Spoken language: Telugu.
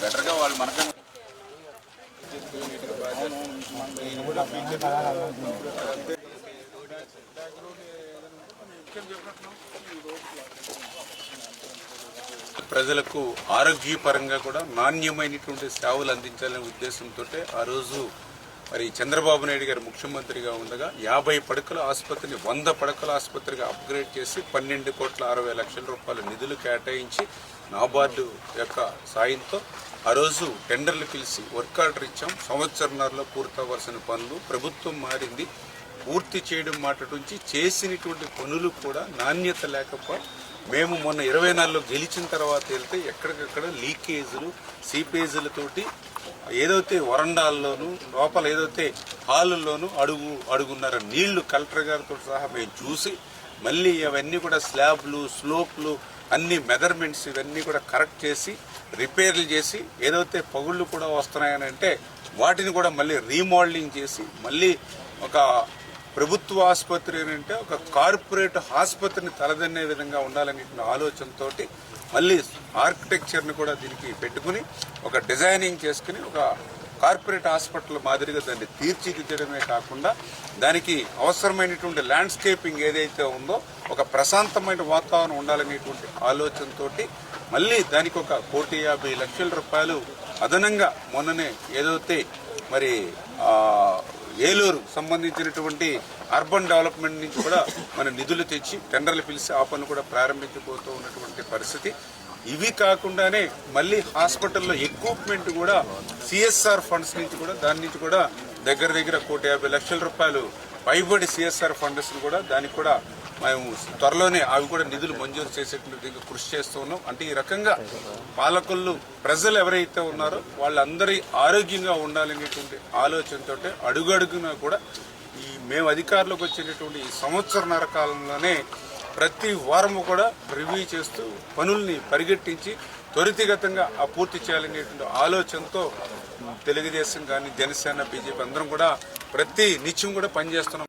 బెటర్గా వాళ్ళు మనకన్నా నేను ప్రజలకు ఆరోగ్యపరంగా కూడా నాణ్యమైనటువంటి సేవలు అందించాలనే ఉద్దేశంతో ఆ రోజు మరి చంద్రబాబు నాయుడు గారు ముఖ్యమంత్రిగా ఉండగా యాభై పడకల ఆసుపత్రిని వంద పడకల ఆసుపత్రిగా అప్గ్రేడ్ చేసి పన్నెండు కోట్ల అరవై లక్షల రూపాయల నిధులు కేటాయించి నాబార్డు యొక్క సాయంతో ఆ రోజు టెండర్లు పిలిచి వర్క్ ఆర్డర్ ఇచ్చాం. సంవత్సరంలో పూర్తవలసిన పనులు ప్రభుత్వం మారింది. పూర్తి చేయడం మాట నుంచి చేసినటువంటి పనులు కూడా నాణ్యత లేకపో మేము మొన్న ఇరవై నాలుగులో గెలిచిన తర్వాత వెళ్తే ఎక్కడికక్కడ లీకేజీలు సీపేజీలతోటి ఏదైతే వరండాల్లోనూ లోపల ఏదైతే హాలుల్లోనూ అడుగు అడుగున్నర నీళ్ళు కలెక్టర్ గారితో సహా మేము చూసి మళ్ళీ అవన్నీ కూడా స్లాబ్లు స్లోప్లు అన్ని మెజర్మెంట్స్ ఇవన్నీ కూడా కరెక్ట్ చేసి రిపేర్లు చేసి ఏదైతే పగుళ్ళు కూడా వస్తున్నాయని అంటే వాటిని కూడా మళ్ళీ రీమోడలింగ్ చేసి మళ్ళీ ఒక ప్రభుత్వ ఆసుపత్రి అని అంటే ఒక కార్పొరేట్ ఆసుపత్రిని తలదన్నే విధంగా ఉండాలనేటువంటి ఆలోచనతో మళ్ళీ ఆర్కిటెక్చర్ని కూడా దీనికి పెట్టుకుని ఒక డిజైనింగ్ చేసుకుని ఒక కార్పొరేట్ హాస్పిటల్ మాదిరిగా దాన్ని తీర్చిదిద్దడమే కాకుండా దానికి అవసరమైనటువంటి ల్యాండ్స్కేపింగ్ ఏదైతే ఉందో ఒక ప్రశాంతమైన వాతావరణం ఉండాలనేటువంటి ఆలోచనతో మళ్ళీ దానికి ఒక కోటి యాభై లక్షల రూపాయలు అదనంగా మొన్ననే ఏదైతే మరి ఆ, ఏలూరు సంబంధించినటువంటి అర్బన్ డెవలప్మెంట్ నుంచి కూడా మన నిధులు తెచ్చి టెండర్లు పిలిచి ఆ పనులు కూడా ప్రారంభించబోతూ ఉన్నటువంటి పరిస్థితి. ఇవి కాకుండానే మళ్ళీ హాస్పిటల్లో ఎక్విప్మెంట్ కూడా సిఎస్ఆర్ ఫండ్స్ నుంచి కూడా దాని నుంచి కూడా దగ్గర దగ్గర కోటి యాభై లక్షల రూపాయలు పైబడి సిఎస్ఆర్ ఫండ్స్ కూడా దానికి కూడా మేము త్వరలోనే అవి కూడా నిధులు మంజూరు చేసేటువంటి కృషి చేస్తూ ఉన్నాం. అంటే ఈ రకంగా పాలకులు ప్రజలు ఎవరైతే ఉన్నారో వాళ్ళందరి ఆరోగ్యంగా ఉండాలనేటువంటి ఆలోచనతో అడుగడుగునా కూడా ఈ మేము అధికారంలోకి వచ్చినటువంటి ఈ సంవత్సరన్నర కాలంలోనే ప్రతి వారము కూడా రివ్యూ చేస్తూ పనుల్ని పరిగెట్టించి త్వరితగతంగా ఆ పూర్తి చేయాలనేటువంటి ఆలోచనతో తెలుగుదేశం కానీ జనసేన బీజేపీ అందరం కూడా ప్రతి నిత్యం కూడా పనిచేస్తున్నాం.